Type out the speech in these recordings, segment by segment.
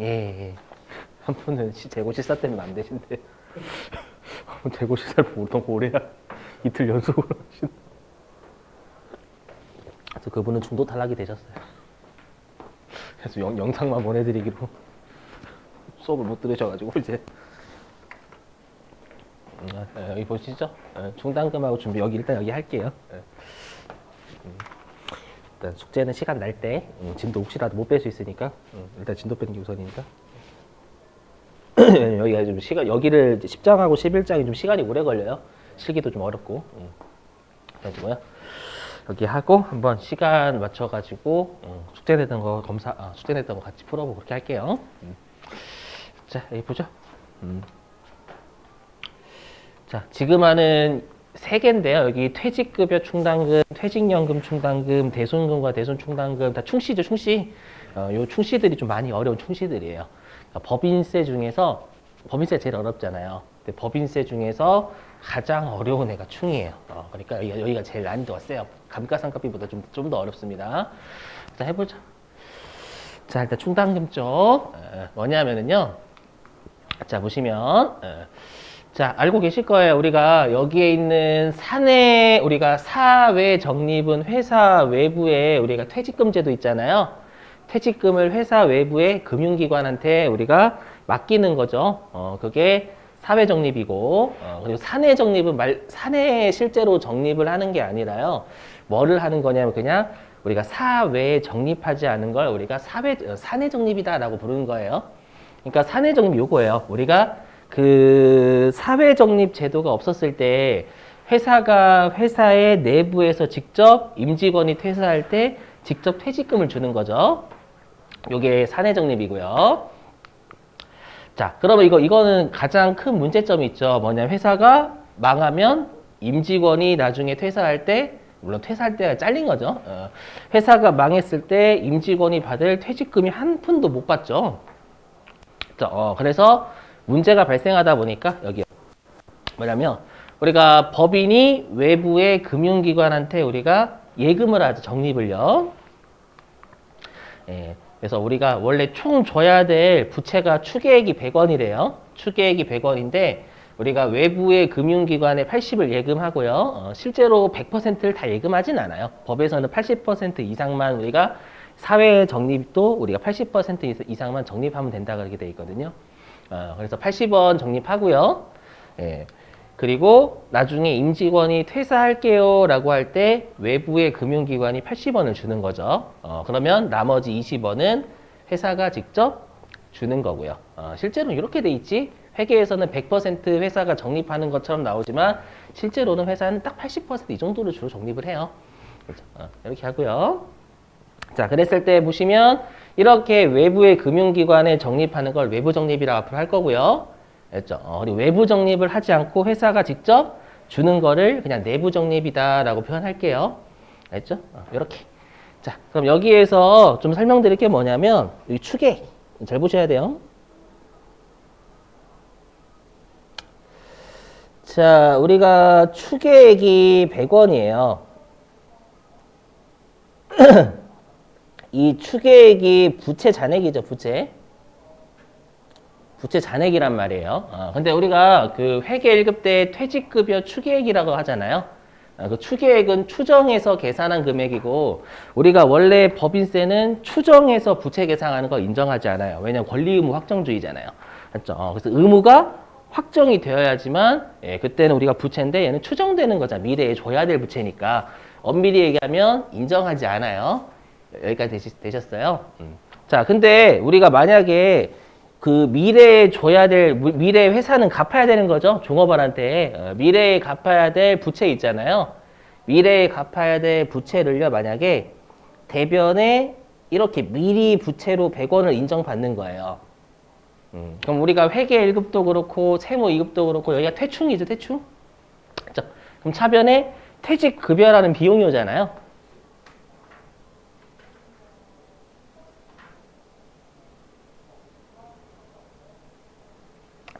예, 예. 한 분은 시- 재고 식사 때문에 안 되신데 재고 식사를 보통 오래야 이틀 연속으로 하신. 그래서 그분은 중도 탈락이 되셨어요. 그래서 영, 영상만 보내드리기로 수업을 못 들으셔가지고 이제 음, 아, 여기 보시죠. 예, 중단금하고 준비 여기 일단 여기 할게요. 예. 음, 일단 숙제는 시간 날때 음, 진도 혹시라도 못 뺄 수 있으니까 음, 일단 진도 빼는 게 우선이니까. 여기가 좀 시간 여기를 10장하고 11장이 좀 시간이 오래 걸려요. 실기도 좀 어렵고. 음. 그래가지고요. 여기 하고 한번 시간 맞춰가지고 음, 숙제 냈던 거 검사 아, 숙제 냈던 거 같이 풀어보고 그렇게 할게요. 음. 자 여기 보죠. 음. 자 지금 하는 세 개인데요. 여기 퇴직급여 충당금, 퇴직연금 충당금, 대손금과 대손충당금 다 충시죠, 충시. 어, 요 충시들이 좀 많이 어려운 충시들이에요. 그러니까 법인세 중에서 법인세 제일 어렵잖아요. 근데 법인세 중에서 가장 어려운 애가 충이에요. 어, 그러니까 여기가, 여기가 제일 난이도가 세요. 감가상각비보다 좀 좀 더 어렵습니다. 자 해보자. 자 일단 충당금 쪽 어, 뭐냐면은요. 자 보시면. 어, 자, 알고 계실 거예요. 우리가 여기에 있는 사내, 우리가 사외 적립은 회사 외부에 우리가 퇴직금 제도 있잖아요. 퇴직금을 회사 외부의 금융기관한테 우리가 맡기는 거죠. 어, 그게 사회 적립이고, 어, 그리고 사내 적립은 말, 사내에 실제로 적립을 하는 게 아니라요. 뭐를 하는 거냐면 그냥 우리가 사회에 적립하지 않은 걸 우리가 사회, 어, 사내 적립이다라고 부르는 거예요. 그러니까 사내 적립 요거예요. 우리가 그 사회 적립 제도가 없었을 때 회사가 회사의 내부에서 직접 임직원이 퇴사할 때 직접 퇴직금을 주는 거죠. 요게 사내 적립이고요. 자, 그러면 이거 이거는 가장 큰 문제점이 있죠. 뭐냐 회사가 망하면 임직원이 나중에 퇴사할 때 물론 퇴사할 때가 잘린 거죠. 어, 회사가 망했을 때 임직원이 받을 퇴직금이 한 푼도 못 받죠. 자, 어, 그래서 문제가 발생하다 보니까 여기 뭐냐면 우리가 법인이 외부의 금융기관한테 우리가 예금을 하죠 적립을요. 예, 그래서 우리가 원래 총 줘야 될 부채가 추계액이 100원이래요. 추계액이 100원인데 우리가 외부의 금융기관에 80을 예금하고요. 어, 실제로 100%를 다 예금하진 않아요. 법에서는 80% 이상만 우리가 사회 적립도 우리가 80% 이상만 적립하면 된다 그렇게 돼 있거든요. 어, 그래서 80원 적립하고요. 예. 그리고 나중에 임직원이 퇴사할게요 라고 할 때 외부의 금융기관이 80원을 주는 거죠. 어, 그러면 나머지 20원은 회사가 직접 주는 거고요. 어, 실제로는 이렇게 돼 있지. 회계에서는 100% 회사가 적립하는 것처럼 나오지만 실제로는 회사는 딱 80%이 정도를 주로 적립을 해요. 그렇죠? 어, 이렇게 하고요. 자, 그랬을 때 보시면 이렇게 외부의 금융기관에 적립하는 걸 외부 적립이라고 앞으로 할 거고요. 알죠? 어, 그리고 외부 적립을 하지 않고 회사가 직접 주는 거를 그냥 내부 적립이다라고 표현할게요. 알죠? 어, 이렇게. 자, 그럼 여기에서 좀 설명드릴 게 뭐냐면 이 추계 잘 보셔야 돼요. 자, 우리가 추계액이 100원이에요. 이 추계액이 부채 잔액이죠, 부채. 부채 잔액이란 말이에요. 어, 근데 우리가 그 회계 1급 때 퇴직급여 추계액이라고 하잖아요. 아, 그 추계액은 추정해서 계산한 금액이고 우리가 원래 법인세는 추정해서 부채 계산하는 거 인정하지 않아요. 왜냐하면 권리 의무 확정주의잖아요. 맞죠? 어, 그래서 의무가 확정이 되어야지만 예, 그때는 우리가 부채인데 얘는 추정되는 거잖아. 미래에 줘야 될 부채니까 엄밀히 얘기하면 인정하지 않아요. 여기까지 되시, 되셨 어요? 음. 자, 근데 우리가 만약에 그 미래에 줘야 될 미- 미래 회사는 갚아야 되는 거죠. 종업원한테 어, 미래에 갚아야 될 부채 있잖아요. 미래에 갚아야 될 부채를요. 만약에 대변에 이렇게 미리 부채로 100원을 인정받는 거예요. 음, 그럼 우리가 회계 1급도 그렇고 세무 2급도 그렇고 여기가 퇴충이죠, 퇴충. 그죠? 그럼 차변에 퇴직 급여라는 비용이 오잖아요.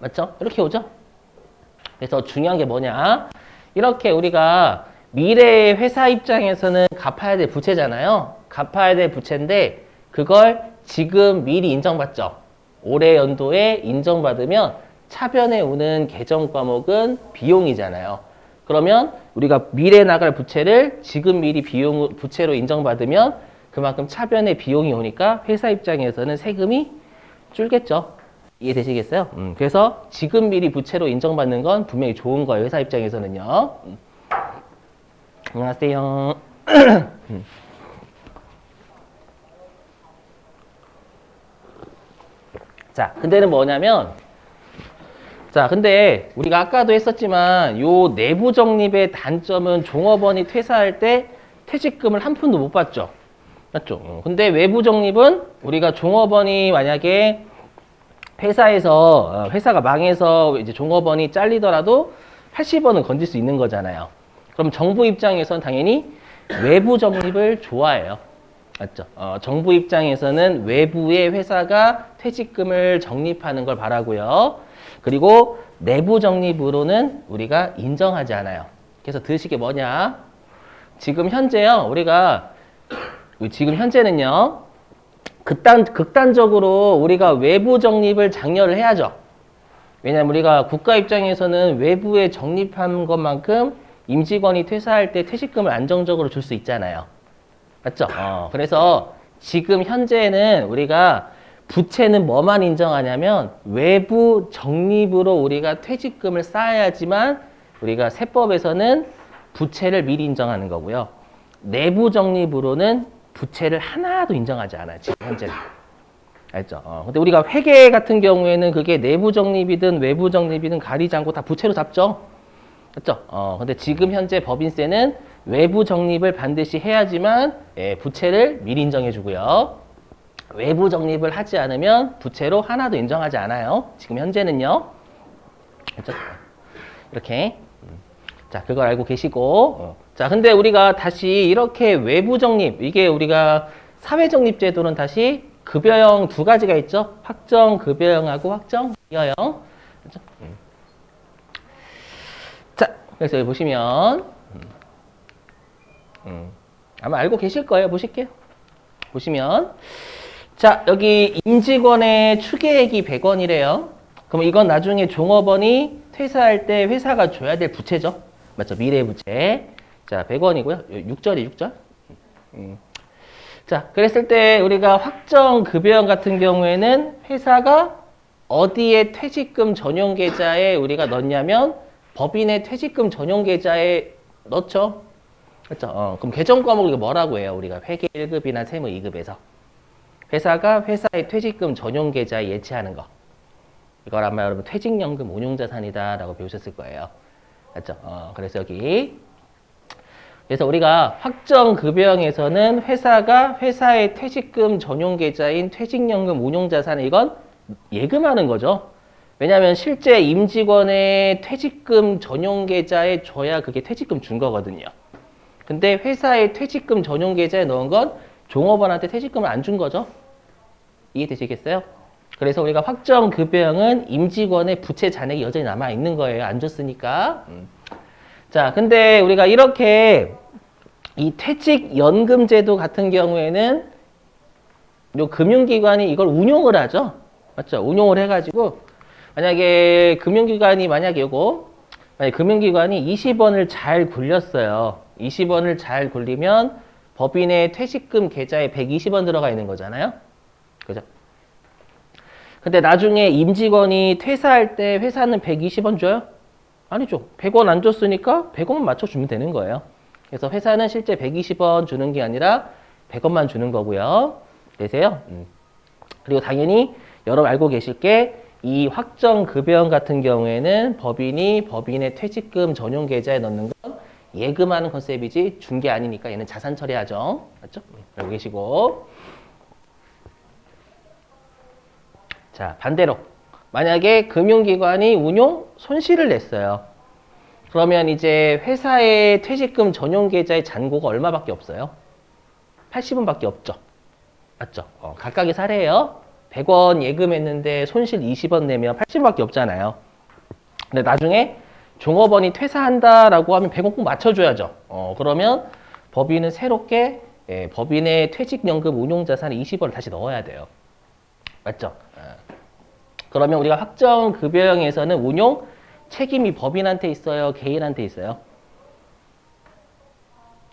맞죠? 이렇게 오죠? 그래서 중요한 게 뭐냐? 이렇게 우리가 미래의 회사 입장에서는 갚아야 될 부채잖아요. 갚아야 될 부채인데 그걸 지금 미리 인정받죠. 올해 연도에 인정받으면 차변에 오는 개정 과목은 비용이잖아요. 그러면 우리가 미래 나갈 부채를 지금 미리 비용 부채로 인정받으면 그만큼 차변에 비용이 오니까 회사 입장에서는 세금이 줄겠죠. 이해되시겠어요? 음, 그래서 지금 미리 부채로 인정받는 건 분명히 좋은 거예요. 회사 입장에서는요. 음. 안녕하세요. 음. 자, 근데는 뭐냐면 자, 근데 우리가 아까도 했었지만 요 내부 적립의 단점은 종업원이 퇴사할 때 퇴직금을 한 푼도 못 받죠. 맞죠? 어, 근데 외부 적립은 우리가 종업원이 만약에 회사에서 어, 회사가 망해서 이제 종업원이 잘리더라도 80원은 건질 수 있는 거잖아요. 그럼 정부 입장에서는 당연히 외부 적립을 좋아해요. 맞죠? 어, 정부 입장에서는 외부의 회사가 퇴직금을 적립하는 걸 바라고요. 그리고 내부 적립으로는 우리가 인정하지 않아요. 그래서 들으실 게 뭐냐? 지금 현재요. 우리가 지금 현재는요. 극단, 극단적으로 우리가 외부 적립을 장려를 해야죠. 왜냐하면 우리가 국가 입장에서는 외부에 적립한 것만큼 임직원이 퇴사할 때 퇴직금을 안정적으로 줄 수 있잖아요. 맞죠? 어, 그래서 지금 현재는 우리가 부채는 뭐만 인정하냐면 외부 적립으로 우리가 퇴직금을 쌓아야지만 우리가 세법에서는 부채를 미리 인정하는 거고요. 내부 적립으로는 부채를 하나도 인정하지 않아요. 지금 현재는. 알죠? 어, 근데 우리가 회계 같은 경우에는 그게 내부 적립이든 외부 적립이든 가리지 않고 다 부채로 잡죠. 맞죠? 어, 근데 지금 현재 법인세는 외부 적립을 반드시 해야지만 예, 부채를 미리 인정해 주고요. 외부 적립을 하지 않으면 부채로 하나도 인정하지 않아요. 지금 현재는요. 그렇죠? 이렇게. 음. 자, 그걸 알고 계시고. 어. 자, 근데 우리가 다시 이렇게 외부 적립, 이게 우리가 사회 적립 제도는 다시 급여형 두 가지가 있죠. 확정 급여형하고 확정 기여형. 그렇죠? 음. 자, 그래서 여기 보시면 음. 음. 아마 알고 계실 거예요. 보실게요. 보시면 자, 여기 임직원의 추계액이 100원이래요. 그럼 이건 나중에 종업원이 퇴사할 때 회사가 줘야 될 부채죠. 맞죠? 미래 부채. 자, 100원이고요. 6절이 6절. 음. 자, 그랬을 때 우리가 확정 급여형 같은 경우에는 회사가 어디에 퇴직금 전용 계좌에 우리가 넣냐면 법인의 퇴직금 전용 계좌에 넣죠. 그렇죠? 어, 그럼 계정 과목 이거 뭐라고 해요? 우리가 회계 1급이나 세무 2급에서. 회사가 회사의 퇴직금 전용 계좌에 예치하는 거. 이걸 아마 여러분 퇴직연금 운용자산이다라고 배우셨을 거예요. 맞죠? 어, 그래서 여기 그래서 우리가 확정 급여형에서는 회사가 회사의 퇴직금 전용 계좌인 퇴직연금 운용자산 이건 예금하는 거죠. 왜냐하면 실제 임직원의 퇴직금 전용 계좌에 줘야 그게 퇴직금 준 거거든요. 근데 회사의 퇴직금 전용 계좌에 넣은 건 종업원한테 퇴직금을 안 준 거죠. 이해되시겠어요? 그래서 우리가 확정 급여형은 임직원의 부채 잔액이 여전히 남아 있는 거예요. 안 줬으니까. 음. 자, 근데 우리가 이렇게 이 퇴직연금 제도 같은 경우에는 요 금융기관이 이걸 운용을 하죠. 맞죠? 운용을 해가지고 만약에 금융기관이 만약에 요거 만약에 금융기관이 20원을 잘 굴렸어요. 20원을 잘 굴리면 법인의 퇴직금 계좌에 120원 들어가 있는 거잖아요. 그죠? 근데 나중에 임직원이 퇴사할 때 회사는 120원 줘요? 아니죠. 100원 안 줬으니까 100원만 맞춰주면 되는 거예요. 그래서 회사는 실제 120원 주는 게 아니라 100원만 주는 거고요. 되세요? 음. 그리고 당연히 여러분 알고 계실 게 이 확정 급여형 같은 경우에는 법인이 법인의 퇴직금 전용 계좌에 넣는 건 예금하는 컨셉이지 준 게 아니니까 얘는 자산 처리하죠. 맞죠? 알고 계시고. 자, 반대로. 만약에 금융기관이 운용 손실을 냈어요. 그러면 이제 회사의 퇴직금 전용 계좌의 잔고가 얼마밖에 없어요? 80원밖에 없죠. 맞죠? 어, 각각의 사례예요. 100원 예금했는데 손실 20원 내면 80원밖에 없잖아요. 근데 나중에 종업원이 퇴사한다라고 하면 100원 꼭 맞춰줘야죠. 어, 그러면 법인은 새롭게 예, 법인의 퇴직연금 운용자산에 20원을 다시 넣어야 돼요. 맞죠? 어. 그러면 우리가 확정 급여형에서는 운용 책임이 법인한테 있어요, 개인한테 있어요?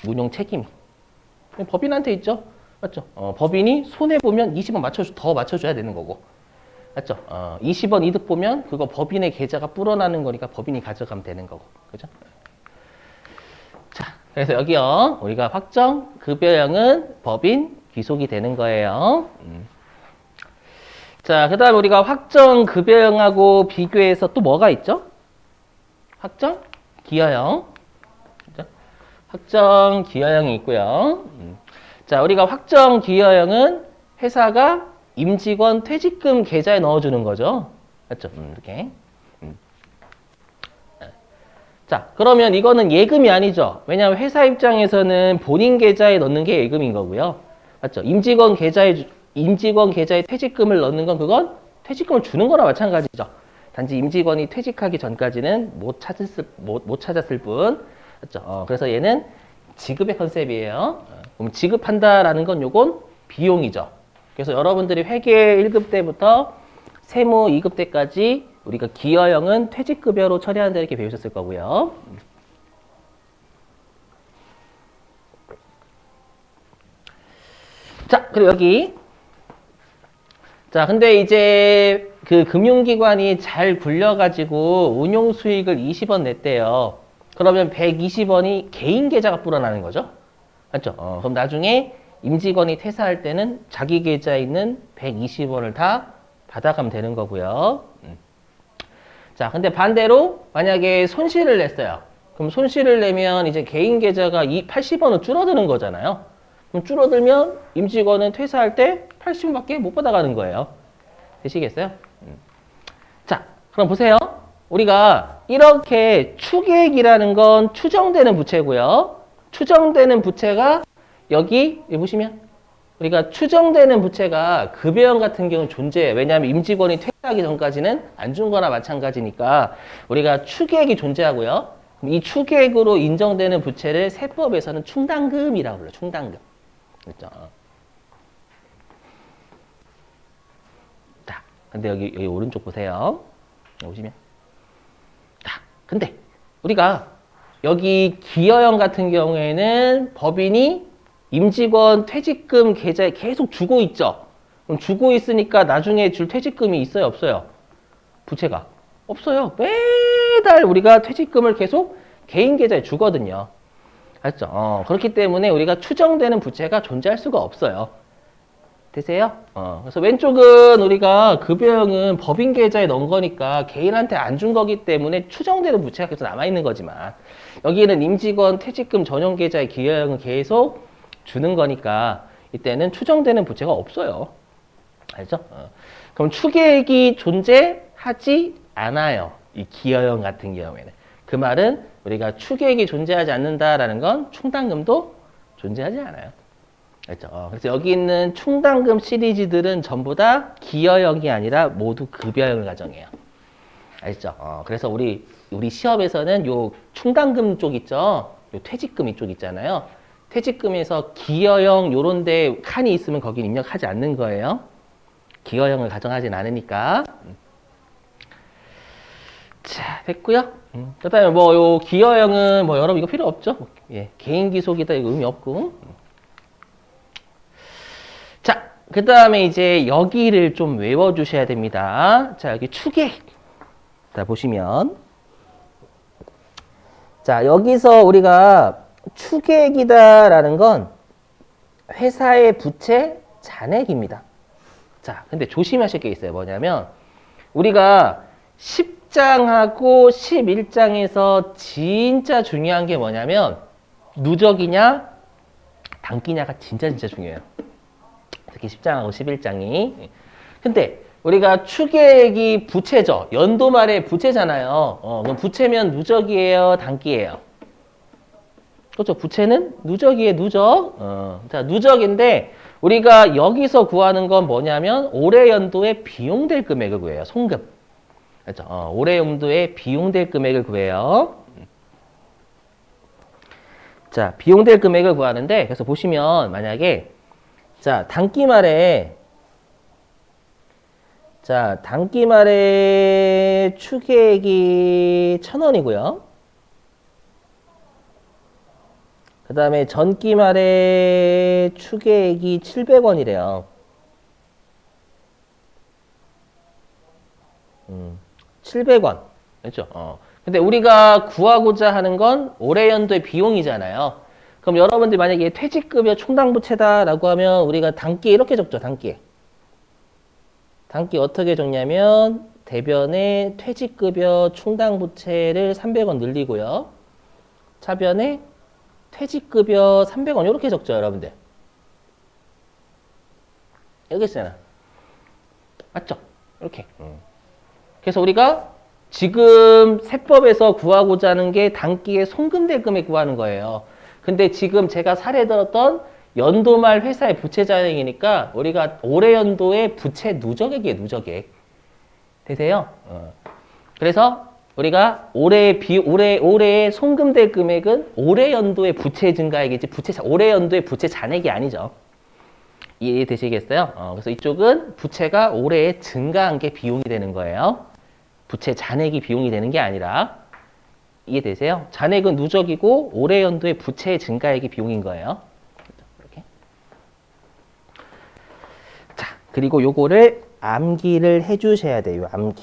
운용 책임이 법인한테 있죠, 맞죠? 어, 법인이 손해 보면 20원 맞춰 더 맞춰줘야 되는 거고, 맞죠? 어, 20원 이득 보면 그거 법인의 계좌가 불어나는 거니까 법인이 가져가면 되는 거고, 그죠? 자, 그래서 여기요 우리가 확정 급여형은 법인 귀속이 되는 거예요. 음. 자, 그 다음에 우리가 확정 급여형하고 비교해서 또 뭐가 있죠? 기여형. 그죠? 확정 기여형이 있고요. 음. 자, 우리가 확정 기여형은 회사가 임직원 퇴직금 계좌에 넣어주는 거죠. 맞죠? 음, 이렇게. 음. 자, 그러면 이거는 예금이 아니죠. 왜냐하면 회사 입장에서는 본인 계좌에 넣는 게 예금인 거고요. 맞죠? 임직원 계좌에 주- 임직원 계좌에 퇴직금을 넣는 건 그건 퇴직금을 주는 거나 마찬가지죠. 단지 임직원이 퇴직하기 전까지는 못 찾았을 못, 못 찾았을 뿐. 맞죠? 어, 그래서 얘는 지급의 컨셉이에요. 어, 그럼 지급한다라는 건 요건 비용이죠. 그래서 여러분들이 회계 1급 때부터 세무 2급 때까지 우리가 기여형은 퇴직급여로 처리한다 이렇게 배우셨을 거고요. 자, 그리고 여기. 자, 근데 이제 그 금융기관이 잘 굴려가지고 운용 수익을 20원 냈대요. 그러면 120원이 개인 계좌가 불어나는 거죠. 맞죠? 어, 그럼 나중에 임직원이 퇴사할 때는 자기 계좌에 있는 120원을 다 받아가면 되는 거고요. 음. 자, 근데 반대로 만약에 손실을 냈어요. 그럼 손실을 내면 이제 개인 계좌가 이 80원은 줄어드는 거잖아요. 그럼 줄어들면 임직원은 퇴사할 때 80원밖에 못 받아가는 거예요. 되시겠어요? 음. 자, 그럼 보세요. 우리가 이렇게 추계액이라는 건 추정되는 부채고요. 추정되는 부채가 여기 보시면 우리가 추정되는 부채가 급여형 같은 경우는 존재해요. 왜냐하면 임직원이 퇴사하기 전까지는 안 준 거나 마찬가지니까 우리가 추계액이 존재하고요. 이 추계액으로 인정되는 부채를 세법에서는 충당금이라고 불러요. 충당금. 그렇죠? 자, 근데 여기 여기 오른쪽 보세요. 보시면 자, 근데 우리가 여기 기여형 같은 경우에는 법인이 임직원 퇴직금 계좌에 계속 주고 있죠. 그럼 주고 있으니까 나중에 줄 퇴직금이 있어요, 없어요? 부채가 없어요. 매달 우리가 퇴직금을 계속 개인 계좌에 주거든요. 알죠? 어, 그렇기 때문에 우리가 추정되는 부채가 존재할 수가 없어요. 되세요? 어, 그래서 왼쪽은 우리가 급여형은 법인 계좌에 넣은 거니까 개인한테 안 준 거기 때문에 추정되는 부채가 계속 남아있는 거지만 여기는 임직원 퇴직금 전용 계좌에 기여형은 계속 주는 거니까 이때는 추정되는 부채가 없어요. 알죠? 어. 그럼 추계액이 존재하지 않아요. 이 기여형 같은 경우에는. 그 말은 우리가 추계액이 존재하지 않는다라는 건 충당금도 존재하지 않아요. 알죠? 어, 그래서 여기 있는 충당금 시리즈들은 전부 다 기여형이 아니라 모두 급여형을 가정해요. 알죠? 어, 그래서 우리 우리 시험에서는 요 충당금 쪽 있죠? 요 퇴직금 이쪽 있잖아요. 퇴직금에서 기여형 요런 데 칸이 있으면 거긴 입력하지 않는 거예요. 기여형을 가정하진 않으니까. 음. 자, 됐고요. 음. 그다음에 뭐 요 기여형은 뭐 여러분 이거 필요 없죠? 예, 개인 기속이다 이거 의미 없고. 자, 그 다음에 이제 여기를 좀 외워 주셔야 됩니다. 자, 여기 추계. 자, 보시면. 자, 여기서 우리가 추계액이다라는 건 회사의 부채 잔액입니다. 자, 근데 조심하실 게 있어요. 뭐냐면, 우리가 10 장하고 11장에서 진짜 중요한 게 뭐냐면, 누적이냐, 단기냐가 진짜 진짜 중요해요. 특히 10장하고 11장이. 근데 우리가 추계액이 부채죠. 연도 말에 부채잖아요. 어, 그럼 부채면 누적이에요, 단기예요. 그렇죠. 부채는 누적이에요, 누적. 어, 자, 누적인데 우리가 여기서 구하는 건 뭐냐면 올해 연도에 비용될 금액을 구해요. 송금. 그렇죠. 어, 올해 연도에 비용될 금액을 구해요. 자, 비용될 금액을 구하는데 그래서 보시면 만약에 자, 단기 말에 자, 단기 말에 추계액이 1,000원이고요. 그 다음에 전기 말에 추계액이 700원이래요. 음, 700원. 그렇죠? 어. 근데 우리가 구하고자 하는 건 올해 연도의 비용이잖아요. 그럼 여러분들 만약에 퇴직급여 충당부채다라고 하면 우리가 단기에 이렇게 적죠. 단기에. 단기 어떻게 적냐면 대변에 퇴직급여 충당부채를 300원 늘리고요. 차변에 퇴직급여 300원 이렇게 적죠, 여러분들. 여기 있잖아. 맞죠? 이렇게. 그래서 우리가 지금 세법에서 구하고자 하는 게 단기의 송금대금에 구하는 거예요. 근데 지금 제가 사례 들었던 연도말 회사의 부채 잔액이니까 우리가 올해 연도의 부채 누적액이에요, 누적액. 되세요? 어. 그래서 우리가 올해 비 올해 올해의 송금될 금액은 올해 연도의 부채 증가액이지 부채 자- 올해 연도의 부채 잔액이 아니죠. 이해되시겠어요? 어, 그래서 이쪽은 부채가 올해 증가한 게 비용이 되는 거예요. 부채 잔액이 비용이 되는 게 아니라 이해되세요? 잔액은 누적이고 올해 연도의 부채 증가액이 비용인 거예요. 이렇게. 자, 그리고 요거를 암기를 해주셔야 돼요. 암기.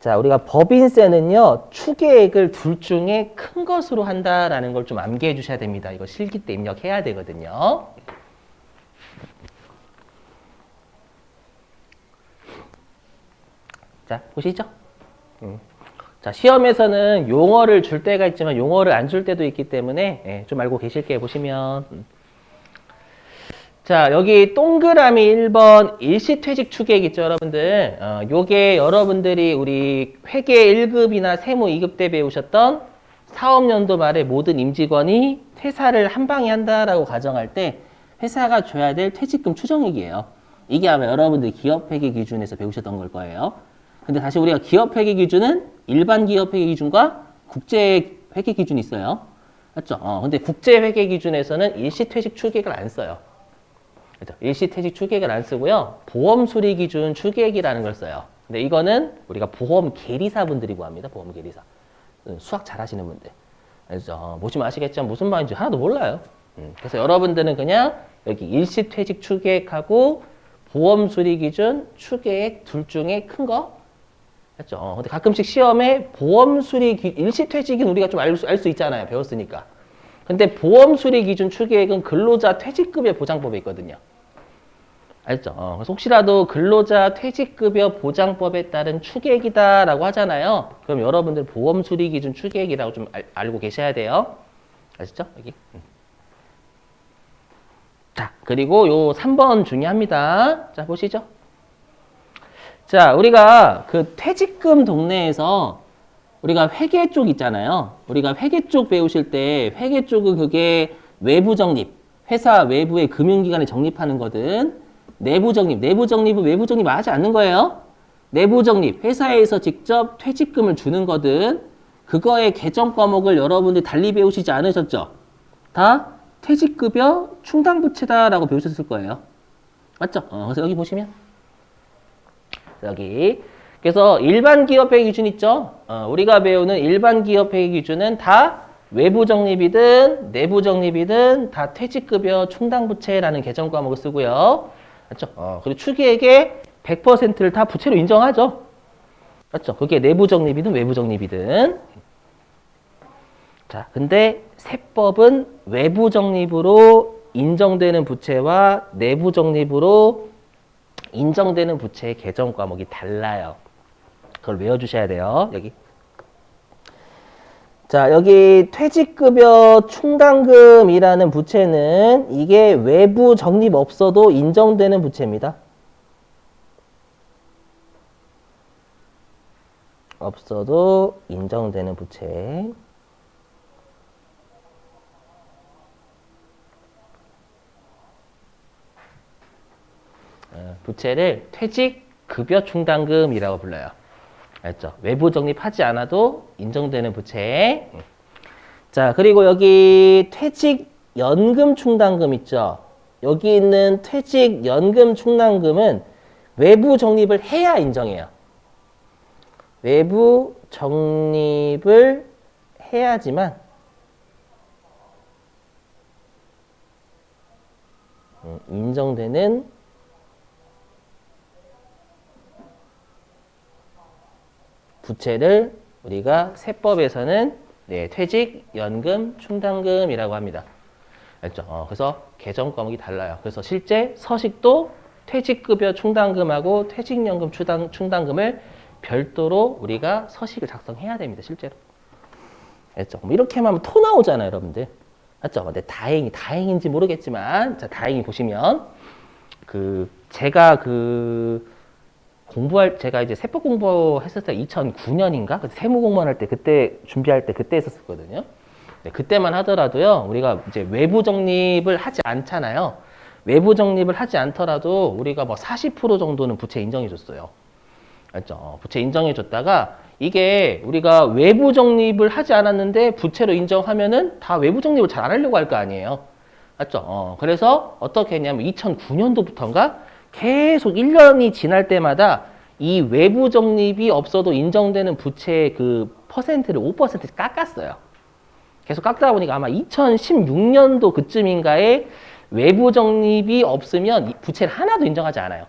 자, 우리가 법인세는요, 추계액을 둘 중에 큰 것으로 한다라는 걸 좀 암기해 주셔야 됩니다. 이거 실기 때 입력해야 되거든요. 자, 보시죠. 음. 자, 시험에서는 용어를 줄 때가 있지만 용어를 안 줄 때도 있기 때문에 예, 좀 알고 계실게요. 보시면. 음. 자, 여기 동그라미 1번 일시퇴직 추계획 있죠, 여러분들. 어, 요게 여러분들이 우리 회계 1급이나 세무 2급 때 배우셨던 사업연도 말에 모든 임직원이 퇴사를 한 방에 한다라고 가정할 때 회사가 줘야 될 퇴직금 추정액이에요. 이게 아마 여러분들 기업회계 기준에서 배우셨던 걸 거예요. 근데 다시 우리가 기업 회계 기준은 일반 기업 회계 기준과 국제 회계 기준이 있어요. 맞죠? 어, 근데 국제 회계 기준에서는 일시퇴직 추계획을 안 써요. 그죠? 일시퇴직 추계획을 안 쓰고요. 보험 수리 기준 추계획이라는 걸 써요. 근데 이거는 우리가 보험 계리사 분들이 구합니다. 보험 계리사. 음, 수학 잘하시는 분들. 그래서 어, 보시면 아시겠지만 무슨 말인지 하나도 몰라요. 음, 그래서 여러분들은 그냥 여기 일시퇴직 추계획하고 보험 수리 기준 추계획 둘 중에 큰 거. 맞죠? 어, 근데 가끔씩 시험에 보험 수리 기, 일시 퇴직은 우리가 좀 알수 있잖아요. 배웠으니까. 근데 보험 수리 기준 추계획은 근로자 퇴직급여 보장법에 있거든요. 알죠? 어, 그래서 혹시라도 근로자 퇴직급여 보장법에 따른 추계획이다라고 하잖아요. 그럼 여러분들 보험 수리 기준 추계획이라고 좀 알, 알고 계셔야 돼요. 아시죠? 여기. 음. 자, 그리고 요 3번 중요합니다. 자, 보시죠. 자, 우리가 그 퇴직금 동네에서 우리가 회계 쪽 있잖아요. 우리가 회계 쪽 배우실 때 회계 쪽은 그게 외부 적립, 회사 외부의 금융기관에 적립하는 거든. 내부 적립, 내부 적립은 외부 적립 하지 않는 거예요. 내부 적립, 회사에서 직접 퇴직금을 주는 거든. 그거의 개정 과목을 여러분들이 달리 배우시지 않으셨죠? 다 퇴직급여 충당부채다라고 배우셨을 거예요. 맞죠? 어, 그래서 여기 보시면 여기 그래서 일반 기업회계 기준 있죠? 어, 우리가 배우는 일반 기업회계 기준은 다 외부 적립이든 내부 적립이든 다 퇴직급여 충당부채라는 개정 과목을 쓰고요. 맞죠? 어, 그리고 추기액의 100%를 다 부채로 인정하죠. 맞죠? 그게 내부 적립이든 외부 적립이든. 자, 근데 세법은 외부 적립으로 인정되는 부채와 내부 적립으로 인정되는 부채의 개정 과목이 달라요. 그걸 외워주셔야 돼요. 여기. 자, 여기 퇴직급여 충당금이라는 부채는 이게 외부 적립 없어도 인정되는 부채입니다. 없어도 인정되는 부채. 부채를 퇴직 급여 충당금이라고 불러요. 알죠? 외부 적립하지 않아도 인정되는 부채. 자, 그리고 여기 퇴직 연금 충당금 있죠? 여기 있는 퇴직 연금 충당금은 외부 적립을 해야 인정해요. 외부 적립을 해야지만 음, 인정되는 부채를 우리가 세법에서는 네, 퇴직 연금 충당금이라고 합니다. 알죠? 어, 그래서 개정 과목이 달라요. 그래서 실제 서식도 퇴직급여 충당금하고 퇴직연금 충당, 충당금을 별도로 우리가 서식을 작성해야 됩니다. 실제로. 알죠? 뭐 이렇게만 하면 토 나오잖아요, 여러분들. 맞죠? 근데 다행히 다행인지 모르겠지만 자 다행히 보시면 그 제가 그 공부할 제가 이제 세법 공부했을 때 2009년인가 그 세무 공무원 할때 그때 준비할 때 그때 했었거든요. 네, 그때만 하더라도요 우리가 이제 외부 적립을 하지 않잖아요. 외부 적립을 하지 않더라도 우리가 뭐 40% 정도는 부채 인정해 줬어요. 알죠? 부채 인정해 줬다가 이게 우리가 외부 적립을 하지 않았는데 부채로 인정하면은 다 외부 적립을 잘 안 하려고 할 거 아니에요. 맞죠? 어, 그래서 어떻게 했냐면 2009년도부터인가 계속 1년이 지날 때마다 이 외부 적립이 없어도 인정되는 부채의 그 퍼센트를 5% 깎았어요. 계속 깎다 보니까 아마 2016년도 그쯤인가에 외부 적립이 없으면 이 부채를 하나도 인정하지 않아요.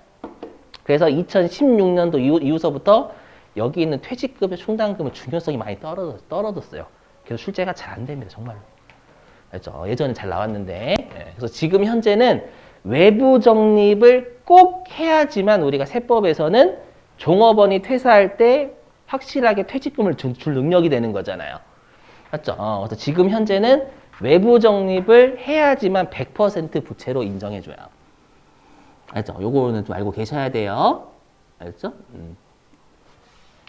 그래서 2016년도 이후, 이후서부터 여기 있는 퇴직급여 충당금의 중요성이 많이 떨어졌, 떨어졌 어요. 그래서 출제가 잘 안 됩니다, 정말로. 알죠? 예전에 잘 나왔는데. 예, 그래서 지금 현재는 외부 적립을 꼭 해야지만 우리가 세법에서는 종업원이 퇴사할 때 확실하게 퇴직금을 줄, 줄 능력이 되는 거잖아요. 맞죠? 어, 그래서 지금 현재는 외부 적립을 해야지만 100% 부채로 인정해줘요. 알죠? 요거는 좀 알고 계셔야 돼요. 알죠? 음.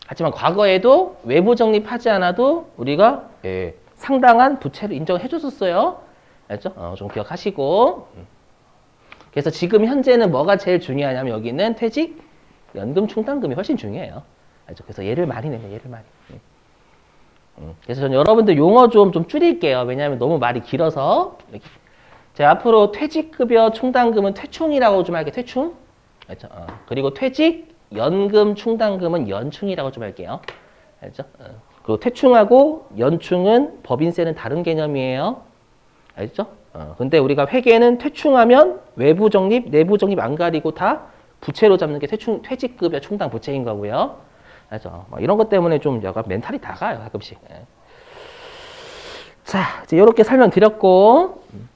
하지만 과거에도 외부 적립하지 않아도 우리가 예, 상당한 부채를 인정해 줬었어요. 알죠? 어, 좀 기억하시고. 음. 그래서 지금 현재는 뭐가 제일 중요하냐면 여기는 퇴직 연금 충당금이 훨씬 중요해요. 알죠? 그래서 얘를 많이 내면 얘를 많이. 음. 음. 그래서 저는 여러분들 용어 좀, 좀 줄일게요. 왜냐하면 너무 말이 길어서. 제가 앞으로 퇴직급여 충당금은 퇴충이라고 좀 할게요. 퇴충. 알죠? 어. 그리고 퇴직 연금 충당금은 연충이라고 좀 할게요. 알죠? 어. 그리고 퇴충하고 연충은 법인세는 다른 개념이에요. 알죠? 어. 근데 우리가 회계는 퇴충하면 외부 적립, 내부 적립 안 가리고 다 부채로 잡는 게 퇴충, 퇴직급여 충당 부채인 거고요. 알죠? 뭐 이런 것 때문에 좀 약간 멘탈이 다가요, 가끔씩. 예. 자, 이제 이렇게 설명드렸고, 음.